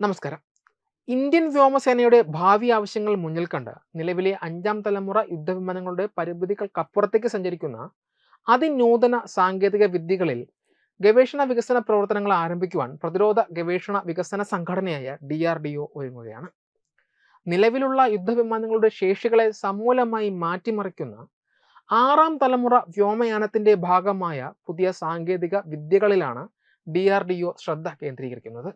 നമസ്കാരം. ഇന്ത്യൻ വ്യോമസേനയുടെ ഭാവി ആവശ്യങ്ങൾ മുന്നിൽ കണ്ട് നിലവിലെ അഞ്ചാം തലമുറ യുദ്ധവിമാനങ്ങളുടെ പരിമിതികൾക്കപ്പുറത്തേക്ക് സഞ്ചരിക്കുന്ന അതിനൂതന സാങ്കേതിക വിദ്യകളിൽ ഗവേഷണ വികസന പ്രവർത്തനങ്ങൾ ആരംഭിക്കുവാൻ പ്രതിരോധ ഗവേഷണ വികസന സംഘടനയായ ഡി ആർ ഡി ഒ ഒരുങ്ങുകയാണ്. നിലവിലുള്ള യുദ്ധവിമാനങ്ങളുടെ ശേഷികളെ സമൂലമായി മാറ്റിമറിക്കുന്ന ആറാം തലമുറ വ്യോമയാനത്തിന്റെ ഭാഗമായ പുതിയ സാങ്കേതിക വിദ്യകളിലാണ് ഡി ആർ ഡി ഒ ശ്രദ്ധ കേന്ദ്രീകരിക്കുന്നത്.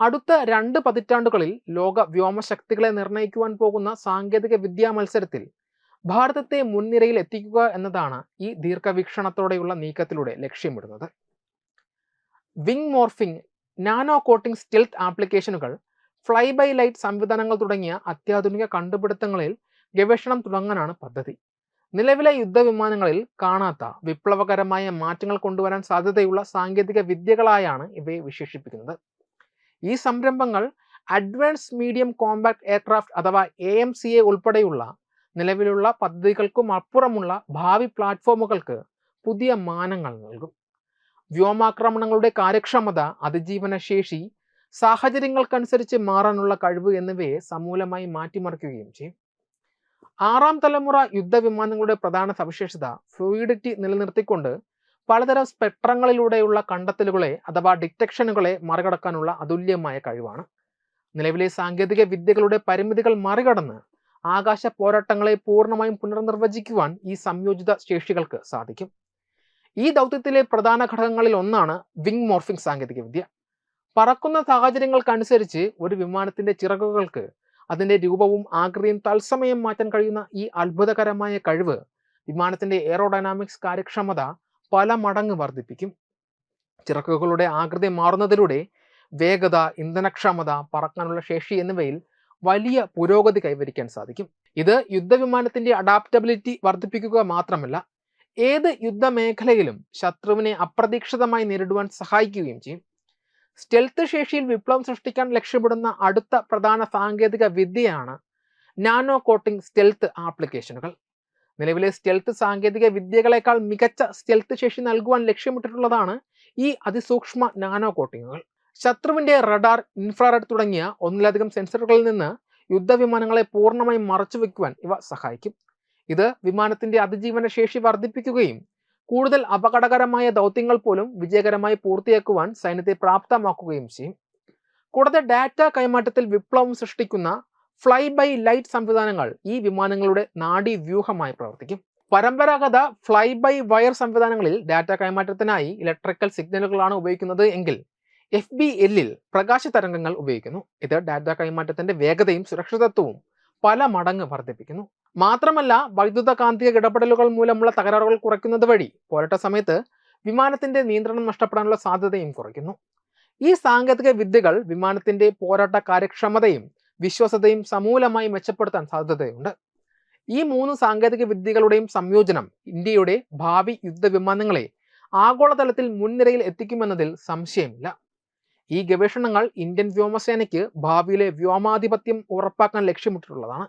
അടുത്ത രണ്ട് പതിറ്റാണ്ടുകളിൽ ലോക വ്യോമശക്തികളെ നിർണയിക്കുവാൻ പോകുന്ന സാങ്കേതിക വിദ്യാ മത്സരത്തിൽ ഭാരതത്തെ മുൻനിരയിൽ എത്തിക്കുക എന്നതാണ് ഈ ദീർഘവീക്ഷണത്തോടെയുള്ള നീക്കത്തിലൂടെ ലക്ഷ്യമിടുന്നത്. Wing morphing nano coating stealth ആപ്ലിക്കേഷനുകൾ ഫ്ലൈ ബൈ ലൈറ്റ് സംവിധാനങ്ങൾ തുടങ്ങിയ അത്യാധുനിക കണ്ടുപിടുത്തങ്ങളിൽ ഗവേഷണം തുടങ്ങാനാണ് പദ്ധതി. നിലവിലെ യുദ്ധവിമാനങ്ങളിൽ കാണാത്ത വിപ്ലവകരമായ മാറ്റങ്ങൾ കൊണ്ടുവരാൻ സാധ്യതയുള്ള സാങ്കേതിക വിദ്യകളായാണ് ഇവയെ വിശേഷിപ്പിക്കുന്നത്. ഈ സംരംഭങ്ങൾ അഡ്വാൻസ് മീഡിയം കോമ്പാക്ട് എയർക്രാഫ്റ്റ് അഥവാ എ എം സി എ ഉൾപ്പെടെയുള്ള നിലവിലുള്ള പദ്ധതികൾക്കും അപ്പുറമുള്ള ഭാവി പ്ലാറ്റ്ഫോമുകൾക്ക് പുതിയ മാനങ്ങൾ നൽകും. വ്യോമാക്രമണങ്ങളുടെ കാര്യക്ഷമത അതിജീവന ശേഷി സാഹചര്യങ്ങൾക്കനുസരിച്ച് മാറാനുള്ള കഴിവ് എന്നിവയെ സമൂലമായി മാറ്റിമറിക്കുകയും ചെയ്യും. ആറാം തലമുറ യുദ്ധവിമാനങ്ങളുടെ പ്രധാന സവിശേഷത ഫ്ലൂയിഡിറ്റി നിലനിർത്തിക്കൊണ്ട് പലതരം സ്പെക്ട്രങ്ങളിലൂടെയുള്ള കണ്ടെത്തലുകളെ അഥവാ ഡിറ്റക്ഷനുകളെ മറികടക്കാനുള്ള അതുല്യമായ കഴിവാണ്. നിലവിലെ സാങ്കേതിക വിദ്യകളുടെ പരിമിതികൾ മറികടന്ന് ആകാശ പോരാട്ടങ്ങളെ പൂർണമായും പുനർനിർവചിക്കുവാൻ ഈ സംയോജിത ശേഷികൾക്ക് സാധിക്കും. ഈ ദൗത്യത്തിലെ പ്രധാന ഘടകങ്ങളിൽ ഒന്നാണ് വിങ് മോർഫിംഗ് സാങ്കേതികവിദ്യ പറക്കുന്ന സാഹചര്യങ്ങൾക്കനുസരിച്ച് ഒരു വിമാനത്തിന്റെ ചിറകുകൾക്ക് അതിന്റെ രൂപവും ആകൃതിയും തത്സമയം മാറ്റാൻ കഴിയുന്ന ഈ അത്ഭുതകരമായ കഴിവ് വിമാനത്തിന്റെ എയറോഡൈനാമിക്സ് കാര്യക്ഷമത പല മടങ്ങ് വർദ്ധിപ്പിക്കും. ചിറക്കുകളുടെ ആകൃതി മാറുന്നതിലൂടെ വേഗത ഇന്ധനക്ഷമത പറക്കാനുള്ള ശേഷി എന്നിവയിൽ വലിയ പുരോഗതി കൈവരിക്കാൻ സാധിക്കും. ഇത് യുദ്ധവിമാനത്തിന്റെ അഡാപ്റ്റബിലിറ്റി വർദ്ധിപ്പിക്കുക മാത്രമല്ല ഏത് യുദ്ധമേഖലയിലും ശത്രുവിനെ അപ്രതീക്ഷിതമായി നേരിടുവാൻ സഹായിക്കുകയും ചെയ്യും. സ്റ്റെൽത്ത് ശേഷിയിൽ വിപ്ലവം സൃഷ്ടിക്കാൻ ലക്ഷ്യമിടുന്ന അടുത്ത പ്രധാന സാങ്കേതിക വിദ്യയാണ് നാനോ കോട്ടിംഗ് സ്റ്റെൽത്ത് ആപ്ലിക്കേഷനുകൾ നിലവിലെ സ്റ്റെൽത്ത് സാങ്കേതിക വിദ്യകളെക്കാൾ മികച്ച സ്റ്റെൽത്ത് ശേഷി നൽകുവാൻ ലക്ഷ്യമിട്ടിട്ടുള്ളതാണ് ഈ അതിസൂക്ഷ്മ നാനോ കോട്ടിങ്ങുകൾ. ശത്രുവിന്റെ റഡാർ ഇൻഫ്രാറെഡ് തുടങ്ങിയ ഒന്നിലധികം സെൻസറുകളിൽ നിന്ന് യുദ്ധവിമാനങ്ങളെ പൂർണമായും മറച്ചു വയ്ക്കുവാൻ ഇവ സഹായിക്കും. ഇത് വിമാനത്തിന്റെ അതിജീവന ശേഷി വർദ്ധിപ്പിക്കുകയും കൂടുതൽ അപകടകരമായ ദൗത്യങ്ങൾ പോലും വിജയകരമായി പൂർത്തിയാക്കുവാൻ സൈന്യത്തെ പ്രാപ്തമാക്കുകയും ചെയ്യും. കൂടാതെ ഡാറ്റ കൈമാറ്റത്തിൽ വിപ്ലവം സൃഷ്ടിക്കുന്ന ഫ്ലൈ ബൈ ലൈറ്റ് സംവിധാനങ്ങൾ ഈ വിമാനങ്ങളുടെ നാഡീവ്യൂഹമായി പ്രവർത്തിക്കും. പരമ്പരാഗത ഫ്ലൈ ബൈ വയർ സംവിധാനങ്ങളിൽ ഡാറ്റ കൈമാറ്റത്തിനായി ഇലക്ട്രിക്കൽ സിഗ്നലുകളാണ് ഉപയോഗിക്കുന്നത് എങ്കിൽ എഫ് ബി എല്ലിൽ പ്രകാശ തരംഗങ്ങൾ ഉപയോഗിക്കുന്നു. ഇത് ഡാറ്റ കൈമാറ്റത്തിന്റെ വേഗതയും സുരക്ഷിതത്വവും പല മടങ്ങ് വർദ്ധിപ്പിക്കുന്നു. മാത്രമല്ല വൈദ്യുത കാന്തിക ഇടപെടലുകൾ മൂലമുള്ള തകരാറുകൾ കുറയ്ക്കുന്നത് വഴി പോരാട്ട സമയത്ത് വിമാനത്തിന്റെ നിയന്ത്രണം നഷ്ടപ്പെടാനുള്ള സാധ്യതയും കുറയ്ക്കുന്നു. ഈ സാങ്കേതിക വിദ്യകൾ വിമാനത്തിന്റെ പോരാട്ട കാര്യക്ഷമതയും വിശ്വാസതയും സമൂലമായി മെച്ചപ്പെടുത്താൻ സാധ്യതയുണ്ട്. ഈ മൂന്ന് സാങ്കേതിക വിദ്യകളുടെയും സംയോജനം ഇന്ത്യയുടെ ഭാവി യുദ്ധവിമാനങ്ങളെ ആഗോളതലത്തിൽ മുൻനിരയിൽ എത്തിക്കുമെന്നതിൽ സംശയമില്ല. ഈ ഗവേഷണങ്ങൾ ഇന്ത്യൻ വ്യോമസേനയ്ക്ക് ഭാവിയിലെ വ്യോമാധിപത്യം ഉറപ്പാക്കാൻ ലക്ഷ്യമിട്ടിട്ടുള്ളതാണ്.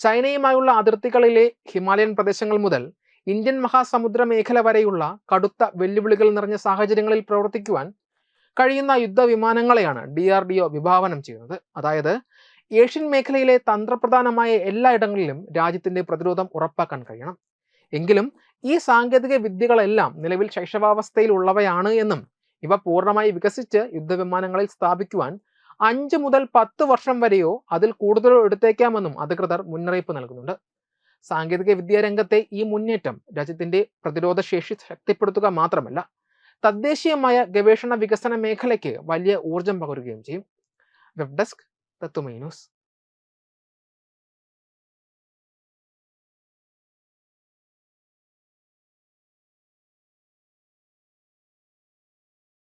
ചൈനയുമായുള്ള അതിർത്തികളിലെ ഹിമാലയൻ പ്രദേശങ്ങൾ മുതൽ ഇന്ത്യൻ മഹാസമുദ്ര മേഖല വരെയുള്ള കടുത്ത വെല്ലുവിളികൾ നിറഞ്ഞ സാഹചര്യങ്ങളിൽ പ്രവർത്തിക്കുവാൻ കഴിയുന്ന യുദ്ധവിമാനങ്ങളെയാണ് ഡി ആർ ഡി ഒ വിഭാവനം ചെയ്യുന്നത്. അതായത് ഏഷ്യൻ മേഖലയിലെ തന്ത്രപ്രധാനമായ എല്ലായിടങ്ങളിലും രാജ്യത്തിന്റെ പ്രതിരോധം ഉറപ്പാക്കാൻ കഴിയണം. എങ്കിലും ഈ സാങ്കേതിക വിദ്യകളെല്ലാം നിലവിൽ ശൈശവാവസ്ഥയിൽ ഉള്ളവയാണ് എന്നും ഇവ പൂർണമായി വികസിച്ച് യുദ്ധവിമാനങ്ങളിൽ സ്ഥാപിക്കുവാൻ അഞ്ച് മുതൽ പത്ത് വർഷം വരെയോ അതിൽ കൂടുതലോ എടുത്തേക്കാമെന്നും അധികൃതർ മുന്നറിയിപ്പ് നൽകുന്നുണ്ട്. സാങ്കേതിക വിദ്യാരംഗത്തെ ഈ മുന്നേറ്റം രാജ്യത്തിന്റെ പ്രതിരോധ ശേഷി ശക്തിപ്പെടുത്തുക മാത്രമല്ല തദ്ദേശീയമായ ഗവേഷണ വികസന മേഖലയ്ക്ക് വലിയ ഊർജം പകരുകയും ചെയ്യും. വെബ് ഡെസ്ക് തത്തുമൈ